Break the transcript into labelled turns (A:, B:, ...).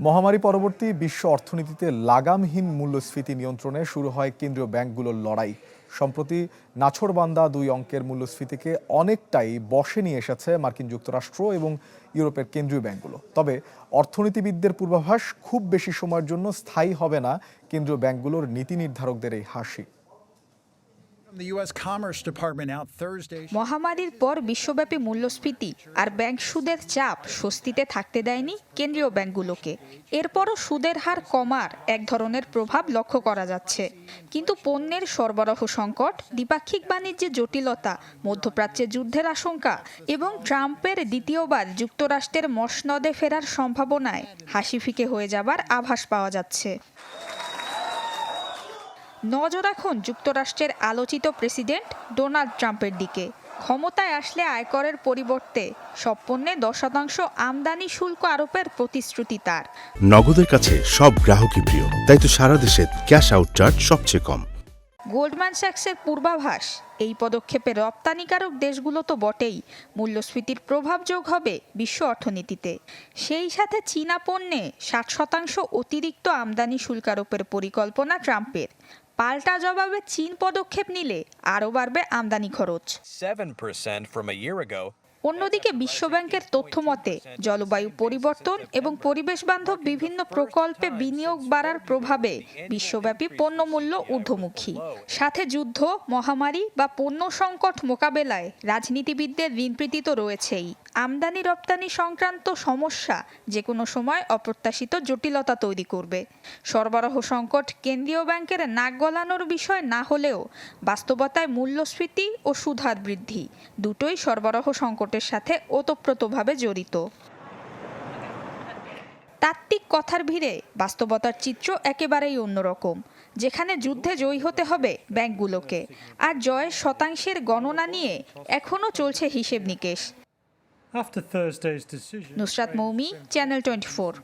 A: মহামারী পরবর্তী বিশ্ব অর্থনীতিতে লাগামহীন মূল্যস্ফীতি নিয়ন্ত্রণে শুরু হয় কেন্দ্রীয় ব্যাংকগুলোর লড়াই। সম্প্রতি নাছোড়বান্দা দুই অঙ্কের মূল্যস্ফীতিকে অনেকটাই বসে নিয়ে এসেছে মার্কিন যুক্তরাষ্ট্র এবং ইউরোপের কেন্দ্রীয় ব্যাংকগুলো। তবে অর্থনীতিবিদদের পূর্বাভাস খুব বেশি সময়ের জন্য স্থায়ী হবে না কেন্দ্রীয় ব্যাংকগুলোর নীতি নির্ধারকদের এই হাসি।
B: মহামারীর পর বিশ্বব্যাপী মূল্যস্ফীতি আর ব্যাংক সুদের চাপ স্বস্তিতে থাকতে দেয়নি কেন্দ্রীয় ব্যাংকগুলোকে। এরপরও সুদের হার কমার এক ধরনের প্রভাব লক্ষ্য করা যাচ্ছে। কিন্তু পণ্যের সরবরাহ সংকট, দ্বিপাক্ষিক বাণিজ্যে জটিলতা, মধ্যপ্রাচ্যে যুদ্ধের আশঙ্কা এবং ট্রাম্পের দ্বিতীয়বার যুক্তরাষ্ট্রের মসনদে ফেরার সম্ভাবনায় হাসি ফিকে হয়ে যাবার আভাস পাওয়া যাচ্ছে। নজর এখন যুক্তরাষ্ট্রের আলোচিত প্রেসিডেন্ট ডোনাল্ড ট্রাম্পের দিকে। ক্ষমতায় আসলে আয়করের পরিবর্তে সব পণ্যে দশ শতাংশ আমদানি শুল্ক আরোপের প্রতিশ্রুতি তার।
C: নগদের কাছে সব গ্রাহকই প্রিয় তাই তো সারা দেশে ক্যাশ আউট চার্জ সবচেয়ে কম।
B: গোল্ডম্যান স্যাক্সের পূর্বাভাস এই পদক্ষেপে রপ্তানিকারক দেশগুলো তো বটেই মূল্যস্ফীতির প্রভাব যোগ হবে বিশ্ব অর্থনীতিতে। সেই সাথে চীনা পণ্যে ষাট শতাংশ অতিরিক্ত আমদানি শুল্ক আরোপের পরিকল্পনা ট্রাম্পের। পাল্টা জবাবে চীন পদক্ষেপ নিলে আরও বাড়বে আমদানি খরচ
D: 7% from a year ago.
B: অন্যদিকে বিশ্বব্যাংকের তথ্য মতে জলবায়ু পরিবর্তন এবং পরিবেশ বান্ধব বিভিন্ন প্রকল্পে বিনিয়োগ বাড়ার প্রভাবে বিশ্বব্যাপী পণ্যমূল্য ঊর্ধ্বমুখী সাথে যুদ্ধ মহামারী বা পণ্য সংকট মোকাবেলায় রাজনীতিবিদদের ঋণপ্রীতি তো রয়েছেই আমদানি রপ্তানি সংক্রান্ত সমস্যা যে কোনো সময় অপ্রত্যাশিত জটিলতা তৈরি করবে। সরবরাহ সংকট কেন্দ্রীয় ব্যাংকের নাক গলানোর বিষয় না হলেও বাস্তবতায় মূল্যস্ফীতি ও সুধার বৃদ্ধি দুটোই সরবরাহ সংকটের সাথে ওতপ্রোতভাবে জড়িত। তাত্ত্বিক কথার ভিড়ে বাস্তবতার চিত্র একেবারেই অন্যরকম, যেখানে যুদ্ধে জয়ী হতে হবে ব্যাংকগুলোকে। আর জয়ের শতাংশের গণনা নিয়ে এখনও চলছে হিসেব নিকেশ। Nusrat Momi, Channel 24.